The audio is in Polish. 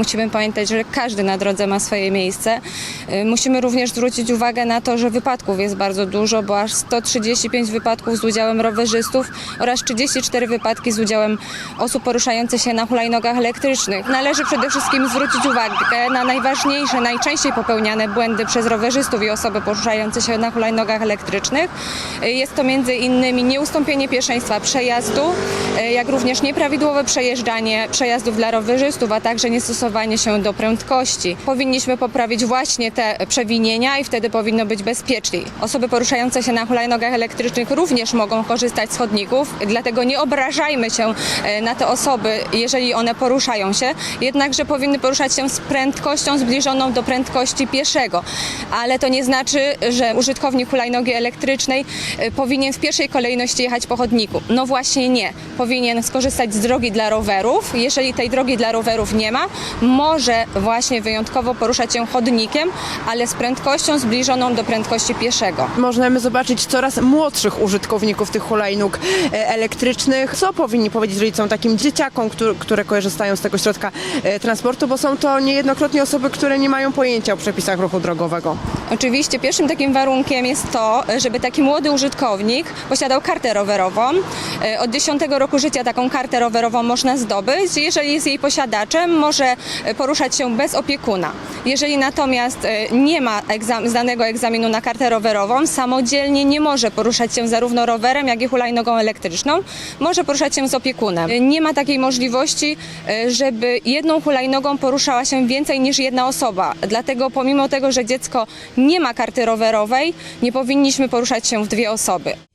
Musimy pamiętać, że każdy na drodze ma swoje miejsce. Y, Musimy również zwrócić uwagę na to, że wypadków jest bardzo dużo, bo aż 135 wypadków z udziałem rowerzystów oraz 34 wypadki z udziałem osób poruszających się na hulajnogach elektrycznych. Należy przede wszystkim zwrócić uwagę na najważniejsze, najczęściej popełniane błędy przez rowerzystów i osoby poruszające się na hulajnogach elektrycznych. Y, Jest to między innymi nieustąpienie pierwszeństwa przejazdu, y, jak również nieprawidłowe przejeżdżanie przejazdów dla rowerzystów, a także niestosowanie się do prędkości. Powinniśmy poprawić właśnie te przewinienia i wtedy powinno być bezpieczniej. Osoby poruszające się na hulajnogach elektrycznych również mogą korzystać z chodników, dlatego nie obrażajmy się e, na te osoby, jeżeli one poruszają się, jednakże powinny poruszać się z prędkością zbliżoną do prędkości pieszego. Ale to nie znaczy, że użytkownik hulajnogi elektrycznej e, powinien w pierwszej kolejności jechać po chodniku. No właśnie nie. Powinien skorzystać z drogi dla rowerów. Jeżeli tej drogi dla rowerów nie ma, może właśnie wyjątkowo poruszać się chodnikiem, ale z prędkością zbliżoną do prędkości pieszego. Możemy zobaczyć coraz młodszych użytkowników tych hulajnóg e, elektrycznych. Co powinni powiedzieć rodzicom, takim dzieciakom, które, korzystają z tego środka e, transportu, bo są to niejednokrotnie osoby, które nie mają pojęcia o przepisach ruchu drogowego. Oczywiście pierwszym takim warunkiem jest to, żeby taki młody użytkownik posiadał kartę rowerową. E, Od 10 roku życia taką kartę rowerową można zdobyć. Jeżeli jest jej posiadaczem, może e, poruszać się bez opiekuna. Jeżeli natomiast e, nie ma egzam- zdanego egzaminu na kartę rowerową, samodzielnie nie może poruszać się zarówno rowerem, jak i hulajnogą elektryczną. Może poruszać się z opiekunem. Nie ma takiej możliwości, żeby jedną hulajnogą poruszała się więcej niż jedna osoba. Dlatego pomimo tego, że dziecko nie ma karty rowerowej, nie powinniśmy poruszać się w dwie osoby.